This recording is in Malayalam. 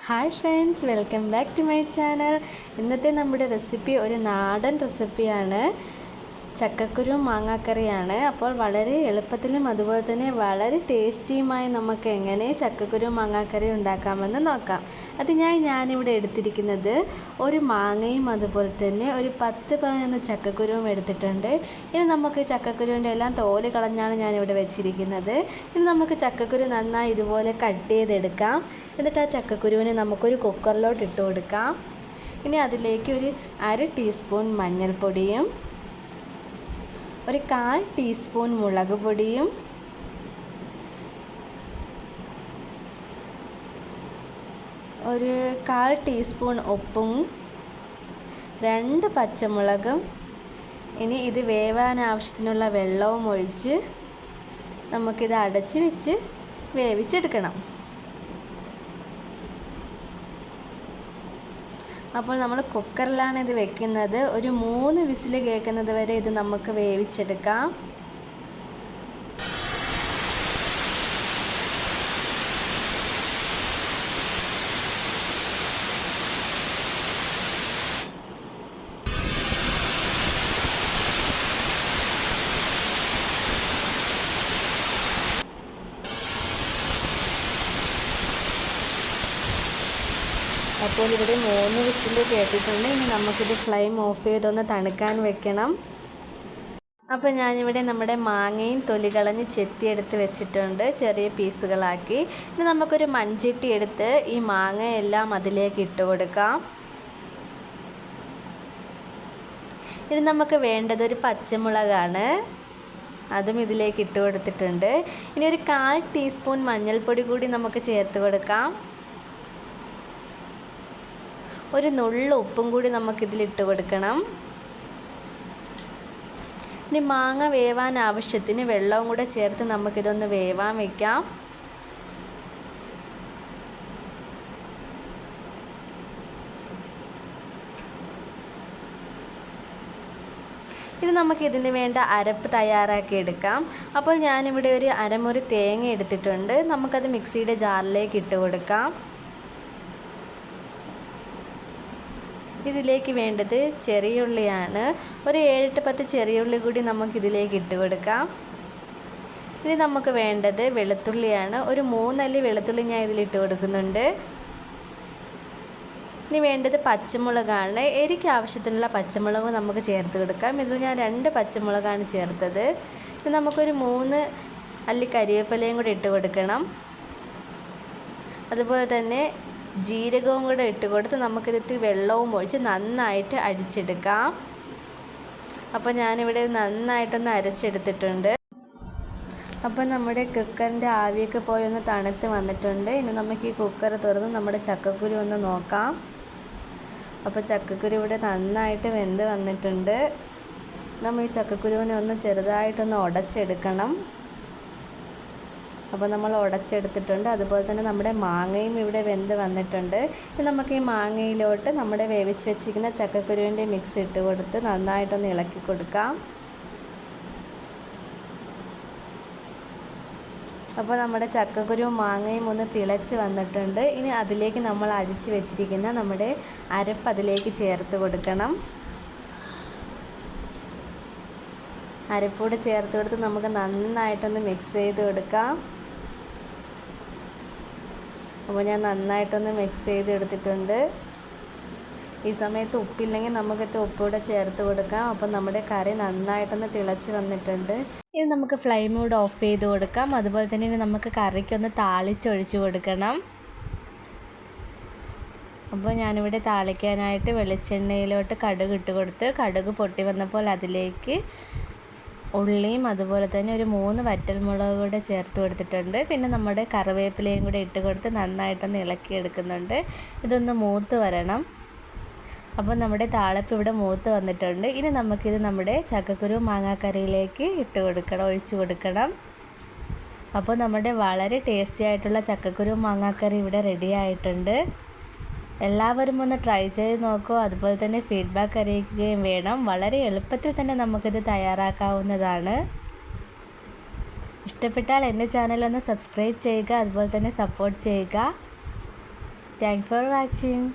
Hi friends welcome back to my channel ഇന്നത്തെ നമ്മുടെ റെസിപ്പി ഒരു നാടൻ റെസിപ്പിയാണ് ചക്കക്കുരു മാങ്ങാക്കറിയാണ്. അപ്പോൾ വളരെ എളുപ്പത്തിലും അതുപോലെ തന്നെ വളരെ ടേസ്റ്റിയുമായി നമുക്ക് എങ്ങനെ ചക്കക്കുരു മാങ്ങാക്കറി ഉണ്ടാക്കാമെന്ന് നോക്കാം. അതിനായി ഞാനിവിടെ എടുത്തിരിക്കുന്നത് ഒരു മാങ്ങയും അതുപോലെ തന്നെ ഒരു പത്ത് പതിനൊന്ന് ചക്കക്കുരുവും എടുത്തിട്ടുണ്ട്. ഇനി നമുക്ക് ചക്കക്കുരുവിന്റെ എല്ലാം തോൽ കളഞ്ഞാണ് ഞാനിവിടെ വെച്ചിരിക്കുന്നത്. ഇനി നമുക്ക് ചക്കക്കുരു നന്നായി ഇതുപോലെ കട്ട് ചെയ്തെടുക്കാം. എന്നിട്ട് ആ ചക്കക്കുരുവിനെ നമുക്കൊരു കുക്കറിലോട്ട് ഇട്ട് കൊടുക്കാം ഇനി അതിലേക്ക് ഒരു അര ടീസ്പൂൺ മഞ്ഞൾപ്പൊടിയും ഒരു കാൽ ടീസ്പൂൺ മുളക് പൊടിയും ഒരു കാൽ ടീസ്പൂൺ ഉപ്പും രണ്ട് പച്ചമുളകും. ഇനി ഇത് വേവാൻ ആവശ്യത്തിനുള്ള വെള്ളവും ഒഴിച്ച് നമുക്കിത് അടച്ച് വെച്ച് വേവിച്ചെടുക്കണം. അപ്പോൾ നമ്മൾ കുക്കറിലാണ് ഇത് വെക്കുന്നത്. ഒരു മൂന്ന് വിസിൽ കേൾക്കുന്നത് വരെ ഇത് നമുക്ക് വേവിച്ചെടുക്കാം. അപ്പോൾ ഇവിടെ മൂന്ന് വിസിൽ കേട്ടിട്ടുണ്ട്. ഇനി നമുക്കിത് ഫ്ലെയിം ഓഫ് ചെയ്തൊന്ന് തണുക്കാൻ വെക്കണം. അപ്പോൾ ഞാനിവിടെ നമ്മുടെ മാങ്ങയും തൊലി കളഞ്ഞ് ചെത്തിയെടുത്ത് വെച്ചിട്ടുണ്ട്. ചെറിയ പീസുകളാക്കി. ഇനി നമുക്കൊരു മൺചട്ടി എടുത്ത് ഈ മാങ്ങയെല്ലാം അതിലേക്ക് ഇട്ട് കൊടുക്കാം. ഇത് നമുക്ക് വേണ്ടത് ഒരു പച്ചമുളകാണ്. അതും ഇതിലേക്ക് ഇട്ട് കൊടുത്തിട്ടുണ്ട്. ഇനി ഒരു കാൽ ടീസ്പൂൺ മഞ്ഞൾപ്പൊടി കൂടി നമുക്ക് ചേർത്ത് കൊടുക്കാം. ഒരു നുള്ള ഉപ്പും കൂടി നമുക്കിതിലിട്ട് കൊടുക്കണം. ഇനി മാങ്ങ വേവാൻ ആവശ്യത്തിന് വെള്ളവും കൂടെ ചേർത്ത് നമുക്കിതൊന്ന് വേവാൻ വെക്കാം. ഇത് നമുക്ക് ഇതിന് വേണ്ട അരപ്പ് തയ്യാറാക്കി എടുക്കാം. അപ്പോൾ ഞാനിവിടെ ഒരു അരമുറി തേങ്ങ എടുത്തിട്ടുണ്ട്. നമുക്കത് മിക്സിയുടെ ജാറിലേക്ക് ഇട്ട് കൊടുക്കാം. ഇതിലേക്ക് വേണ്ടത് ചെറിയ ഉള്ളിയാണ് ഒരു ഏഴെട്ട് പത്ത് ചെറിയ ഉള്ളി കൂടി നമുക്ക് ഇതിലേക്ക് ഇട്ട് കൊടുക്കാം. ഇനി നമുക്ക് വേണ്ടത് വെളുത്തുള്ളിയാണ്. ഒരു മൂന്നല്ലി വെളുത്തുള്ളി ഞാൻ ഇതിലിട്ട് കൊടുക്കുന്നുണ്ട്. ഇനി വേണ്ടത് പച്ചമുളകാണ്. എരിക്ക് ആവശ്യത്തിനുള്ള പച്ചമുളക് നമുക്ക് ചേർത്ത് കൊടുക്കാം. ഇതിൽ ഞാൻ രണ്ട് പച്ചമുളകാണ് ചേർത്തത്. ഇനി നമുക്കൊരു മൂന്ന് അല്ലി കരിവേപ്പിലയും കൂടി ഇട്ട് കൊടുക്കണം. അതുപോലെ തന്നെ ജീരകവും കൂടെ ഇട്ട് കൊടുത്ത് നമുക്കിതിട്ട് വെള്ളവും ഒഴിച്ച് നന്നായിട്ട് അടിച്ചെടുക്കാം അപ്പോൾ ഞാനിവിടെ നന്നായിട്ടൊന്ന് അരച്ചെടുത്തിട്ടുണ്ട്. അപ്പോൾ നമ്മുടെ കുക്കറിന്റെ ആവിയൊക്കെ പോയി ഒന്ന് തണുത്ത് വന്നിട്ടുണ്ട്. ഇനി നമുക്ക് ഈ കുക്കർ തുറന്ന് നമ്മുടെ ചക്കക്കുരു ഒന്ന് നോക്കാം. അപ്പോൾ ചക്കക്കുരു ഇവിടെ നന്നായിട്ട് വെന്ത് വന്നിട്ടുണ്ട്. നമ്മൾ ഈ ചക്കക്കുരുവിനെ ഒന്ന് ചെറുതായിട്ടൊന്ന് ഉടച്ചെടുക്കണം. അപ്പോൾ നമ്മൾ ഉടച്ചെടുത്തിട്ടുണ്ട്. അതുപോലെ തന്നെ നമ്മുടെ മാങ്ങയും ഇവിടെ വെന്ത് വന്നിട്ടുണ്ട്. നമുക്ക് ഈ മാങ്ങയിലോട്ട് നമ്മുടെ വേവിച്ച് വെച്ചിരിക്കുന്ന ചക്കക്കുരുവിന്റെ മിക്സ് ഇട്ട് കൊടുത്ത് നന്നായിട്ടൊന്ന് ഇളക്കി കൊടുക്കാം. അപ്പോൾ നമ്മുടെ ചക്കക്കുരുവും മാങ്ങയും ഒന്ന് തിളച്ച് വന്നിട്ടുണ്ട്. ഇനി അതിലേക്ക് നമ്മൾ അരിച്ച് വെച്ചിരിക്കുന്ന നമ്മുടെ അരപ്പ് അതിലേക്ക് ചേർത്ത് കൊടുക്കണം. അരപ്പൂടെ ചേർത്ത് കൊടുത്ത് നമുക്ക് നന്നായിട്ടൊന്ന് മിക്സ് ചെയ്ത് കൊടുക്കാം. അപ്പോൾ ഞാൻ നന്നായിട്ടൊന്ന് മിക്സ് ചെയ്തെടുത്തിട്ടുണ്ട്. ഈ സമയത്ത് ഉപ്പില്ലെങ്കിൽ നമുക്കിത് ഉപ്പൂടെ ചേർത്ത് കൊടുക്കാം. അപ്പം നമ്മുടെ കറി നന്നായിട്ടൊന്ന് തിളച്ച് വന്നിട്ടുണ്ട്. ഇനി നമുക്ക് ഫ്ലെയിം കൂടെ ഓഫ് ചെയ്ത് കൊടുക്കാം. അതുപോലെ തന്നെ ഇനി നമുക്ക് കറിക്കൊന്ന് താളിച്ചൊഴിച്ച് കൊടുക്കണം. അപ്പോൾ ഞാനിവിടെ താളിക്കാനായിട്ട് വെളിച്ചെണ്ണയിലോട്ട് കടുക് ഇട്ട് കൊടുത്ത് കടുക് പൊട്ടി വന്നപ്പോൾ അതിലേക്ക് ഉള്ളിയും അതുപോലെ തന്നെ ഒരു മൂന്ന് വറ്റൽമുളക് കൂടെ ചേർത്ത് കൊടുത്തിട്ടുണ്ട്. പിന്നെ നമ്മുടെ കറിവേപ്പിലയും കൂടെ ഇട്ട് കൊടുത്ത് നന്നായിട്ടൊന്ന് ഇളക്കി എടുക്കുന്നുണ്ട് ഇതൊന്ന് മൂത്ത് വരണം. അപ്പോൾ നമ്മുടെ താളപ്പ് ഇവിടെ മൂത്ത് വന്നിട്ടുണ്ട്. ഇനി നമുക്കിത് നമ്മുടെ ചക്കക്കുരു മാങ്ങാക്കറിയിലേക്ക് ഇട്ട് കൊടുക്കണം ഒഴിച്ചു കൊടുക്കണം. അപ്പോൾ നമ്മുടെ വളരെ ടേസ്റ്റി ആയിട്ടുള്ള ചക്കക്കുരു മാങ്ങാക്കറി ഇവിടെ റെഡി ആയിട്ടുണ്ട്. എല്ലാവരും ഒന്ന് ട്രൈ ചെയ്ത് നോക്കൂ. അതുപോലെ തന്നെ ഫീഡ്ബാക്ക് അറിയിക്കുകയും വേണം. വളരെ എളുപ്പത്തിൽ തന്നെ നമുക്കിത് തയ്യാറാക്കാവുന്നതാണ്. ഇഷ്ടപ്പെട്ടാൽ എന്റെ ചാനൽ ഒന്ന് സബ്സ്ക്രൈബ് ചെയ്യുക. അതുപോലെ തന്നെ സപ്പോർട്ട് ചെയ്യുക. Thank for watching